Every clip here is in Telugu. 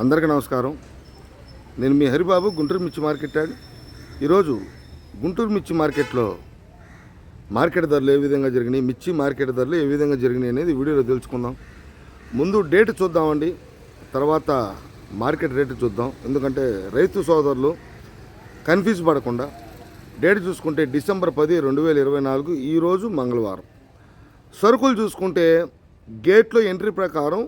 అందరికీ నమస్కారం. నేను మీ హరిబాబు గుంటూరు మిర్చి మార్కెట్ యాడ్. ఈరోజు గుంటూరు మిర్చి మార్కెట్లో మార్కెట్ ధరలు ఏ విధంగా జరిగినాయి మిర్చి మార్కెట్ ధరలు ఏ విధంగా జరిగినాయి అనేది వీడియోలో తెలుసుకుందాం. ముందు డేట్ చూద్దామండి. తర్వాత మార్కెట్ రేటు చూద్దాం. ఎందుకంటే రైతు సోదరులు కన్ఫ్యూజ్ పడకుండా డేట్ చూసుకుంటే డిసెంబర్ పది రెండు వేల ఇరవై నాలుగు ఈరోజు మంగళవారం. సరుకులు చూసుకుంటే గేట్లో ఎంట్రీ ప్రకారం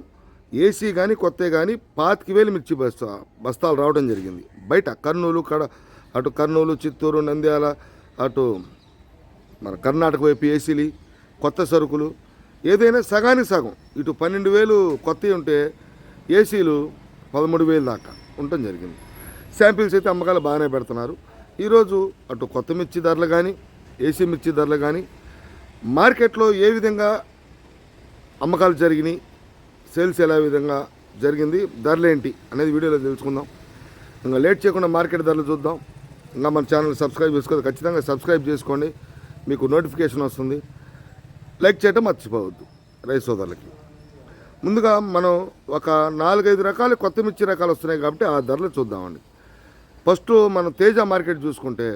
ఏసీ కానీ కొత్త కానీ పాతిక వేలు మిర్చి బస్తా బస్తాలు రావడం జరిగింది. బయట కర్నూలు కడ అటు కర్నూలు చిత్తూరు నంద్యాల అటు మన కర్ణాటక వైపు ఏసీలు కొత్త సరుకులు ఏదైనా సగానికి సగం. ఇటు పన్నెండు వేలు కొత్తవి ఉంటే ఏసీలు పదమూడు వేలు దాకా ఉండటం జరిగింది. శాంపిల్స్ అయితే అమ్మకాలు బాగానే పెడుతున్నారు. ఈరోజు అటు కొత్త మిర్చి ధరలు కానీ ఏసీ మిర్చి ధరలు కానీ మార్కెట్లో ఏ విధంగా అమ్మకాలు జరిగినాయి సేల్స్ ఎలా విధంగా జరిగింది ధరలు ఏంటి అనేది వీడియోలో తెలుసుకుందాం. ఇంకా లేట్ చేయకుండా మార్కెట్ ధరలు చూద్దాం. ఇంకా మన ఛానల్ సబ్స్క్రైబ్ చేసుకోదు ఖచ్చితంగా సబ్స్క్రైబ్ చేసుకోండి. మీకు నోటిఫికేషన్ వస్తుంది. లైక్ చేయటం మర్చిపోవద్దు రైస్ సోదరులకి. ముందుగా మనం ఒక నాలుగైదు రకాలు కొత్త మిర్చి రకాలు వస్తున్నాయి కాబట్టి ఆ ధరలు చూద్దామండి. ఫస్ట్ మనం తేజ మార్కెట్ చూసుకుంటే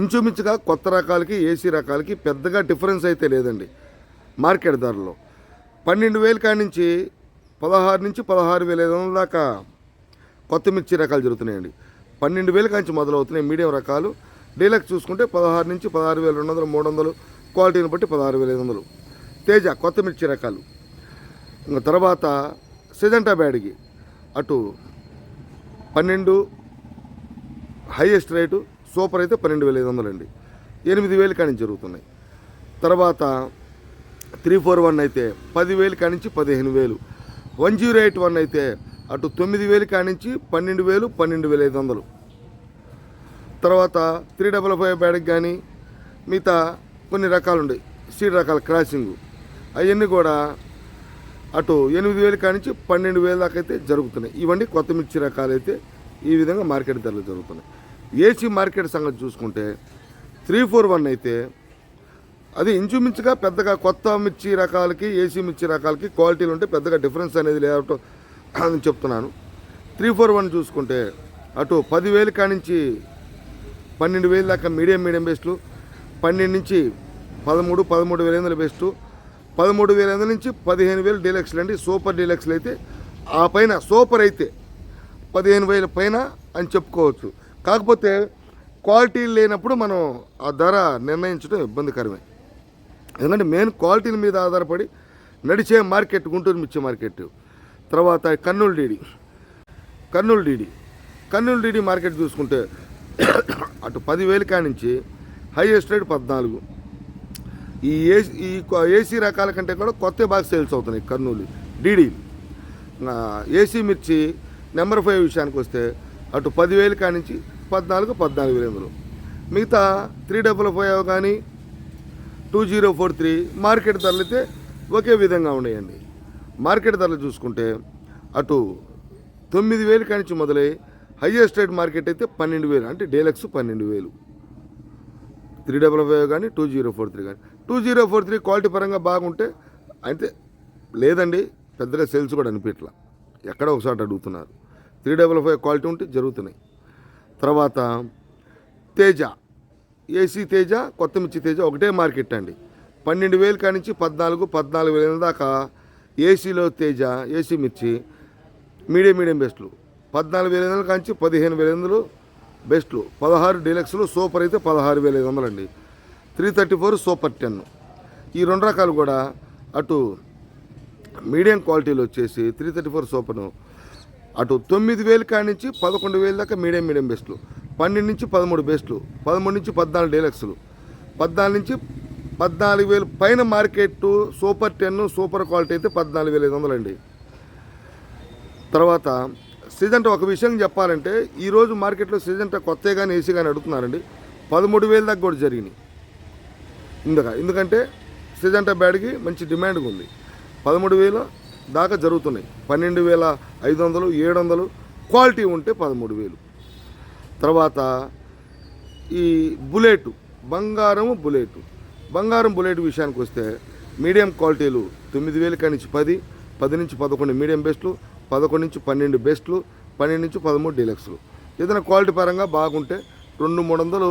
ఇంచుమించుగా కొత్త రకాలకి ఏసీ రకాలకి పెద్దగా డిఫరెన్స్ అయితే లేదండి మార్కెట్ ధరలో. పన్నెండు వేల కాడి నుంచి పదహారు నుంచి పదహారు వేల ఐదు వందల దాకా కొత్త మిర్చి రకాలు జరుగుతున్నాయండి. పన్నెండు వేల కాంచి మొదలవుతున్నాయి మీడియం రకాలు. డీలక్స్ చూసుకుంటే పదహారు నుంచి పదహారు వేల రెండు వందలు మూడు వందలు క్వాలిటీని బట్టి పదహారు వేల ఐదు వందలు. తేజ కొత్త మిర్చి రకాలు. ఇంకా తర్వాత సిజంటా బ్యాడ్కి అటు పన్నెండు హైయెస్ట్ రేటు సూపర్ అయితే పన్నెండు వేల ఐదు వందలు అండి ఎనిమిది వేలు కానీ జరుగుతున్నాయి. తర్వాత త్రీ ఫోర్ వన్ అయితే పదివేలు కానించి పదిహేను వేలు. వన్ జీరో ఎయిట్ వన్ అయితే అటు తొమ్మిది వేలు కానించి నుంచి పన్నెండు వేలు పన్నెండు వేల ఐదు వందలు. తర్వాత త్రీ డబల్ ఫైవ్ బ్యాడ్కి కానీ మిగతా కొన్ని రకాలు ఉన్నాయి సీడ్ రకాల క్రాసింగ్. అవన్నీ కూడా అటు ఎనిమిది వేలు కానించి నుంచి పన్నెండు వేల దాకా అయితే జరుగుతున్నాయి. ఇవన్నీ కొత్త మిర్చి రకాలు అయితే ఈ విధంగా మార్కెట్ ధరలు జరుగుతున్నాయి. ఏసీ మార్కెట్ సంగతి చూసుకుంటే త్రీ ఫోర్ వన్ అయితే అది ఇంచుమించుగా పెద్దగా కొత్త మిర్చి రకాలకి ఏసీ మిర్చి రకాలకి క్వాలిటీలు ఉంటే పెద్దగా డిఫరెన్స్ అనేది లేవటం అని చెప్తున్నాను. త్రీ ఫోర్ వన్ చూసుకుంటే అటు పదివేలు కానించి పన్నెండు వేలు దాకా మీడియం మీడియం బెస్ట్లు పన్నెండు నుంచి పదమూడు పదమూడు వేల ఎనిమిది బేస్టు పదమూడు వేల ఎనిమిది నుంచి పదిహేను వేలు డీలక్స్లు అండి సూపర్ డీలక్స్లు అయితే. ఆ పైన సూపర్ అయితే పదిహేను వేల పైన అని చెప్పుకోవచ్చు. కాకపోతే క్వాలిటీ లేనప్పుడు మనం ఆ ధర నిర్ణయించడం ఇబ్బందికరమే. ఎందుకంటే మెయిన్ క్వాలిటీల మీద ఆధారపడి నడిచే మార్కెట్ గుంటూరు మిర్చి మార్కెట్. తర్వాత Kurnool DD. Kurnool DD. Kurnool DD market చూసుకుంటే అటు పదివేల కానించి నుంచి హైయెస్ట్ రేట్ పద్నాలుగు. ఈ ఏసీ ఈ ఏసీ రకాల కంటే కూడా కొత్త బాగా సేల్స్ అవుతున్నాయి కర్నూలు డీడీ. ఏసీ మిర్చి నెంబర్ ఫైవ్ విషయానికి వస్తే అటు పదివేలు కానించి పద్నాలుగు పద్నాలుగు వేల మిగతా త్రీ డబల్ ఫైవ్ కానీ two zero four three market ధరలు అయితే ఒకే విధంగా ఉన్నాయండి. మార్కెట్ ధరలు చూసుకుంటే అటు తొమ్మిది వేలు కానించి మొదలై హయ్యెస్ట్ రేట్ మార్కెట్ అయితే పన్నెండు వేలు అంటే డీలక్స్ పన్నెండు వేలు. త్రీ డబల్ ఫైవ్ కానీ టూ జీరో ఫోర్ త్రీ కానీ two zero four three quality పరంగా బాగుంటే అయితే లేదండి పెద్దగా సేల్స్ కూడా అనిపించట్లా ఎక్కడ ఒకసారి అడుగుతున్నారు. త్రీ డబల్ ఫైవ్ క్వాలిటీ ఉంటే జరుగుతున్నాయి. తర్వాత తేజ. ఏసీ తేజ కొత్త మిర్చి తేజ ఒకటే మార్కెట్ అండి. పన్నెండు వేలు కానించి పద్నాలుగు పద్నాలుగు వేల దాకా ఏసీలో తేజ ఏసీ మిర్చి మీడియం మీడియం బెస్ట్లు. పద్నాలుగు వేల ఐదు కానించి పదిహేను వేల ఐదు వందలు బెస్ట్లు. పదహారు డీలక్స్లు సూపర్ అయితే పదహారు వేల ఐదు వందలు అండి three thirty four super ten. ఈ రెండు రకాలు కూడా అటు మీడియం క్వాలిటీలో వచ్చేసి త్రీ థర్టీ ఫోర్ సూపర్ను. అటు తొమ్మిది వేలు కానించి నుంచి పదకొండు వేలు దాకా మీడియం మీడియం బెస్ట్లు. పన్నెండు నుంచి పదమూడు బేస్లు పదమూడు నుంచి పద్నాలుగు డీలక్స్లు. పద్నాలుగు నుంచి పద్నాలుగు వేలు పైన market super ten super quality అయితే పద్నాలుగు వేల ఐదు వందలండి. తర్వాత సిజంట ఒక విషయం చెప్పాలంటే ఈరోజు మార్కెట్లో సిజంట కొత్త కానీ ఏసీ కానీ అడుగుతున్నారండి. పదమూడు వేల దాకా కూడా జరిగినాయి. ఇందుక ఎందుకంటే సిజంట బ్యాడ్కి మంచి డిమాండ్గా ఉంది. పదమూడు వేల దాకా జరుగుతున్నాయి. పన్నెండు వేల ఐదు వందలు ఏడు వందలు క్వాలిటీ ఉంటే పదమూడు వేలు. తర్వాత ఈ బుల్లెట్ బంగారం బుల్లెట్. బంగారం బుల్లెట్ విషయానికి వస్తే మీడియం క్వాలిటీలు తొమ్మిది వేలు కాడి నుంచి పది పది నుంచి పదకొండు మీడియం బెస్ట్లు పదకొండు నుంచి పన్నెండు బెస్ట్లు పన్నెండు నుంచి పదమూడు డీలక్స్లు. ఏదైనా క్వాలిటీ పరంగా బాగుంటే రెండు మూడు వందలు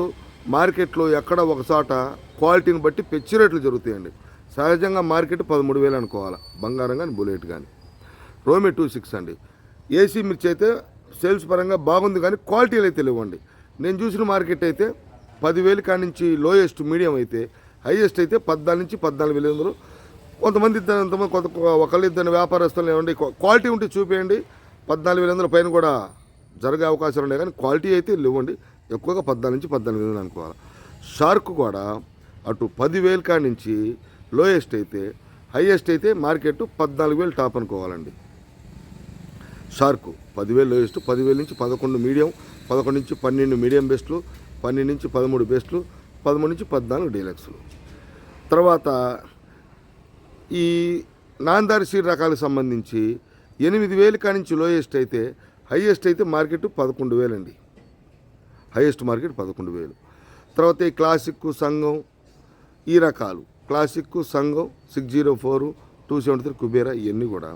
మార్కెట్లో ఎక్కడ ఒక చోట క్వాలిటీని బట్టి పెచ్చి రేట్లు జరుగుతాయండి. సహజంగా మార్కెట్ పదమూడు వేలు అనుకోవాలి బంగారం కానీ బుల్లెట్ కానీ రోమి టూ సిక్స్ అండి. ఏసీ మిర్చి అయితే సేల్స్ పరంగా బాగుంది కానీ క్వాలిటీలు అయితే లేవండి. నేను చూసిన మార్కెట్ అయితే పదివేలు కాడి నుంచి లోయెస్ట్ మీడియం అయితే హైయెస్ట్ అయితే పద్నాలుగు నుంచి పద్నాలుగు వేలు వందలు. కొంతమంది ఇద్దరు కొంతమంది కొంత ఒకళ్ళు ఇద్దరు వ్యాపారస్తులు ఏమండి క్వాలిటీ ఉంటే చూపేయండి. పద్నాలుగు వేల వందల పైన కూడా జరిగే అవకాశాలు ఉన్నాయి కానీ క్వాలిటీ అయితే లేవండి. ఎక్కువగా పద్నాలుగు నుంచి పద్నాలుగు వేలు అనుకోవాలి. షార్క్ కూడా అటు పదివేలు కాడి నుంచి లోయెస్ట్ అయితే హైయెస్ట్ అయితే మార్కెట్ పద్నాలుగు వేలు టాప్ అనుకోవాలండి. షార్క్ పదివేలు లోయెస్ట్ పదివేలు నుంచి పదకొండు మీడియం పదకొండు నుంచి పన్నెండు మీడియం బెస్ట్లు పన్నెండు నుంచి పదమూడు బెస్ట్లు పదమూడు నుంచి పద్నాలుగు డీలక్స్లు. తర్వాత ఈ నాందారి సీడ్ రకాలకు సంబంధించి ఎనిమిది వేలు కానించి నుంచి లోయెస్ట్ అయితే హైయెస్ట్ అయితే మార్కెట్ పదకొండు వేలండి. హయ్యెస్ట్ మార్కెట్ పదకొండు వేలు. తర్వాత ఈ క్లాసిక్ సంఘం ఈ రకాలు. Classic Sangham six zero four two seventy three Kubera ఇవన్నీ కూడా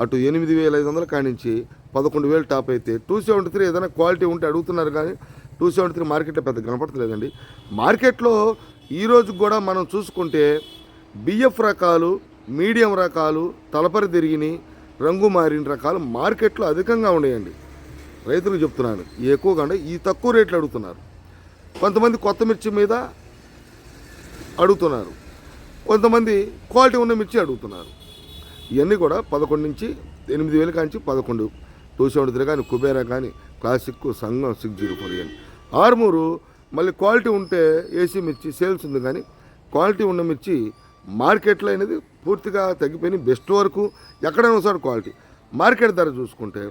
అటు ఎనిమిది వేల ఐదు వందల కాడి నుంచి పదకొండు వేలు టాప్ అయితే టూ సెవెంటీ త్రీ ఏదైనా క్వాలిటీ ఉంటే అడుగుతున్నారు కానీ టూ సెవెంటీ త్రీ మార్కెట్లో పెద్ద కనపడతలేదండి. మార్కెట్లో ఈ కూడా మనం చూసుకుంటే బిఎఫ్ రకాలు మీడియం రకాలు తలపరి తిరిగిని రంగు మారిన రకాలు మార్కెట్లో అధికంగా ఉన్నాయండి. రైతులకు చెప్తున్నాను ఎక్కువగా ఈ తక్కువ రేట్లు అడుగుతున్నారు. కొంతమంది కొత్త మిర్చి మీద అడుగుతున్నారు. కొంతమంది క్వాలిటీ ఉన్న మిర్చి అడుగుతున్నారు. ఇవన్నీ కూడా పదకొండు నుంచి ఎనిమిది వేలు కాంచి పదకొండు. టూ సెవెంటీ త్రీ కానీ కుబేరా కానీ క్లాసిక్ సంఘం సిక్స్ జీరో ఫోర్ కానీ ఆర్మూరు మళ్ళీ క్వాలిటీ ఉంటే ఏసీ మిర్చి సేల్స్ ఉంది కానీ క్వాలిటీ ఉన్న మిర్చి మార్కెట్లో అనేది పూర్తిగా తగ్గిపోయి బెస్ట్ వరకు ఎక్కడైనా ఒకసారి క్వాలిటీ. మార్కెట్ ధర చూసుకుంటే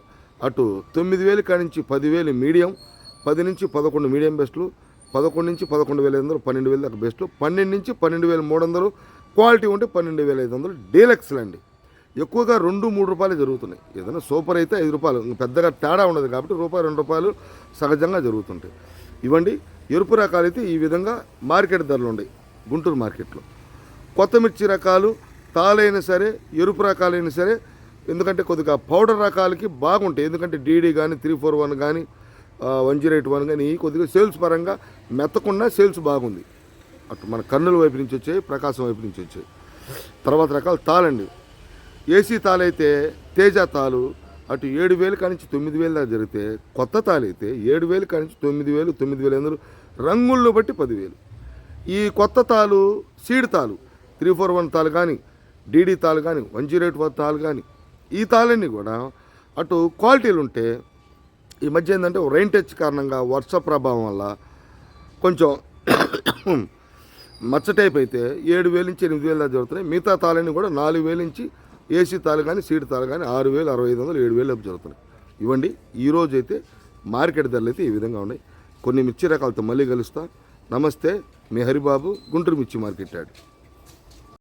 అటు తొమ్మిది వేలు కానించి నుంచి పదివేలు మీడియం పది నుంచి పదకొండు మీడియం బెస్ట్లు పదకొండు నుంచి పదకొండు వేల ఐదు వందలు పన్నెండు వేలు దాకా బెస్ట్లు పన్నెండు నుంచి పన్నెండు వేల మూడు వందలు క్వాలిటీ ఉంటే పన్నెండు వేల ఐదు వందలు డీలక్స్లు అండి. ఎక్కువగా రెండు మూడు రూపాయలు జరుగుతున్నాయి. ఏదైనా సూపర్ అయితే ఐదు రూపాయలు. పెద్దగా తేడా ఉండదు కాబట్టి రూపాయి రెండు రూపాయలు సహజంగా జరుగుతుంటాయి. ఇవ్వండి ఎరుపు రకాలు అయితే ఈ విధంగా మార్కెట్ ధరలు ఉన్నాయి గుంటూరు మార్కెట్లో. కొత్త మిర్చి రకాలు తాలైనా సరే ఎరుపు రకాలైనా సరే ఎందుకంటే కొద్దిగా పౌడర్ రకాలకి బాగుంటాయి. ఎందుకంటే డీడీ కానీ త్రీ ఫోర్ వన్ కానీ వన్ జీరో ఎయిట్ వన్ కానీ కొద్దిగా సేల్స్ పరంగా మెత్తకుండా సేల్స్ బాగుంది. అటు మన కర్నూలు వైపు నుంచి వచ్చాయి ప్రకాశం వైపు నుంచి వచ్చాయి. తర్వాత రకాలు తాళండి. ఏసీ తాళైతే తేజ తాలు అటు ఏడు వేలు కానించి తొమ్మిది వేలు దాకా జరిగితే కొత్త తాళైతే ఏడు వేలు కానించి తొమ్మిది వేలు తొమ్మిది వేలు ఎందుకు రంగుల్లో బట్టి పదివేలు. ఈ కొత్త తాలు సీడ్ తాలు త్రీ ఫోర్ వన్ తాలు కానీ డీడీ తాలు కానీ వన్ జీరో ఎయిట్ వన్ తాలు కానీ ఈ తాళన్నీ కూడా అటు క్వాలిటీలు ఉంటే ఈ మధ్య ఏంటంటే రైన్ టచ్ కారణంగా వర్ష ప్రభావం వల్ల కొంచెం మచ్చ టైప్ అయితే ఏడు వేలు నుంచి ఎనిమిది వేలు దాకా జరుగుతున్నాయి. మిగతా తాళని కూడా నాలుగు వేలు నుంచి ఏసీ తాలు కానీ సీట్ తాలు కానీ ఆరు వేలు అరవై ఐదు వందలు ఏడు వేలు దాకా జరుగుతున్నాయి. ఇవ్వండి ఈరోజు అయితే మార్కెట్ ధరలు అయితే ఈ విధంగా ఉన్నాయి. కొన్ని మిర్చి రకాలతో మళ్ళీ కలుస్తా. నమస్తే మీ హరిబాబు గుంటూరు మిర్చి మార్కెట్ యాడ్.